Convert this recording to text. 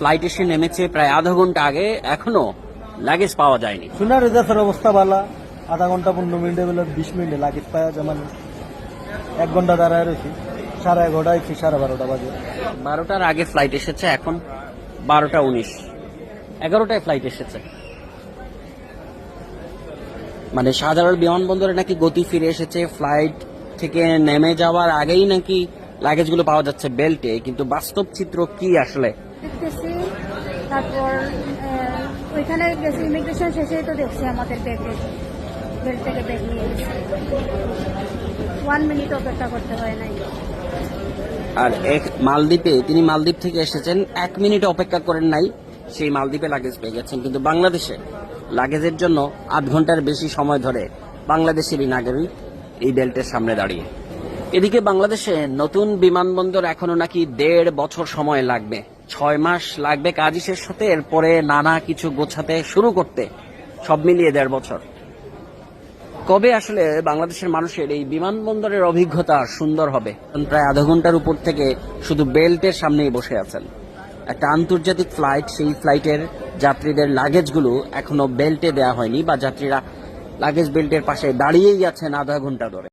Flight এসে নেমেছে প্রায় আধা ঘণ্টা আগে এখনও লাগেজ পাওয়া যায়নি। সোনার রেজার্সের অবস্থা ভালো। আধা ঘণ্টা পনেরো মিনিটে বলে বিশ মিনিটে লাগেজ পাওয়া যেমন এক ঘণ্টা দাঁড়ায় রয়েছি। সাড়ে এগারোটা আইছি সাড়ে বারোটা বাজে। বারোটার আগে ফ্লাইট এসেছে এখন বারোটা উনিশ। এগারোটায় ফ্লাইট এসেছে। মানে সাধারণ বিমানবন্দরে নাকি গতি ফিরে এসেছে ফ্লাইট থেকে নেমে যাওয়ার আগেই নাকি লাগেজগুলো পাওয়া যাচ্ছে বেল্টে কিন্তু বাস্তব চিত্র কি আসলে? দেখতেছি। তারপর ওইখানে গেছি ইমিগ্রেশন শেষেই তো দেখছি আমাদের ব্যাগে বেল্ট থেকে ব্যাগ নিয়ে ওয়ান মিনিট অপেক্ষা করতে হয় নাই। আর এক মালদ্বীপে, তিনি মালদ্বীপ থেকে এসেছেন, এক মিনিট অপেক্ষা করেন নাই, সেই মালদ্বীপে লাগেজ পেয়ে গেছেন। কিন্তু বাংলাদেশে লাগেজের জন্য আধ ঘণ্টার বেশি সময় ধরে বাংলাদেশেরই নাগরিক এই বেল্টের সামনে দাঁড়িয়ে। এদিকে বাংলাদেশে নতুন বিমানবন্দর এখনও নাকি দেড় বছর সময় লাগবে। ছয় মাস লাগবে কাজই শেষ হতে, এরপরে নানা কিছু গোছাতে শুরু করতে। সব মিলিয়ে দেড় বছর। কবে আসলে বাংলাদেশের মানুষের এই বিমানবন্দরের অভিজ্ঞতা সুন্দর হবে? প্রায় আধা ঘণ্টার উপর থেকে শুধু বেল্টের সামনেই বসে আছেন। একটা আন্তর্জাতিক ফ্লাইট, সেই ফ্লাইটের যাত্রীদের লাগেজগুলো এখনও বেল্টে দেওয়া হয়নি বা যাত্রীরা লাগেজ বেল্টের পাশে দাঁড়িয়েই আছেন আধা ঘণ্টা ধরে।